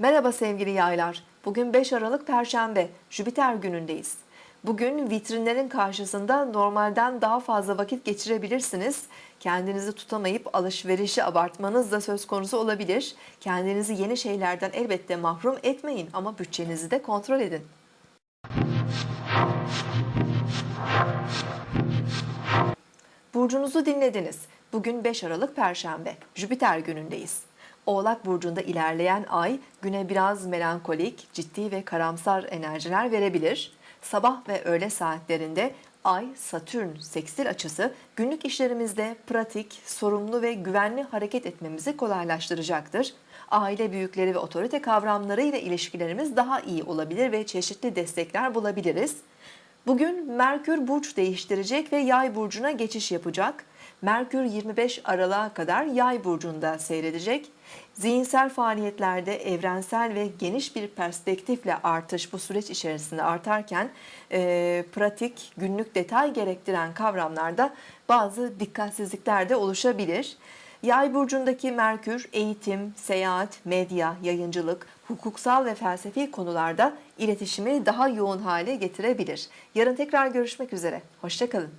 Merhaba sevgili yaylar. Bugün 5 Aralık Perşembe, Jüpiter günündeyiz. Bugün vitrinlerin karşısında normalden daha fazla vakit geçirebilirsiniz. Kendinizi tutamayıp alışverişi abartmanız da söz konusu olabilir. Kendinizi yeni şeylerden elbette mahrum etmeyin ama bütçenizi de kontrol edin. Burcunuzu dinlediniz. Bugün 5 Aralık Perşembe, Jüpiter günündeyiz. Oğlak burcunda ilerleyen ay güne biraz melankolik, ciddi ve karamsar enerjiler verebilir. Sabah ve öğle saatlerinde Ay Satürn sekstil açısı günlük işlerimizde pratik, sorumlu ve güvenli hareket etmemizi kolaylaştıracaktır. Aile büyükleri ve otorite kavramları ile ilişkilerimiz daha iyi olabilir ve çeşitli destekler bulabiliriz. Bugün Merkür burç değiştirecek ve Yay burcuna geçiş yapacak. Merkür 25 Aralık'a kadar Yay burcunda seyredecek. Zihinsel faaliyetlerde evrensel ve geniş bir perspektifle artış bu süreç içerisinde artarken e, pratik, günlük detay gerektiren kavramlarda bazı dikkatsizlikler de oluşabilir. Yay burcundaki Merkür eğitim, seyahat, medya, yayıncılık, hukuksal ve felsefi konularda iletişimi daha yoğun hale getirebilir. Yarın tekrar görüşmek üzere. Hoşçakalın.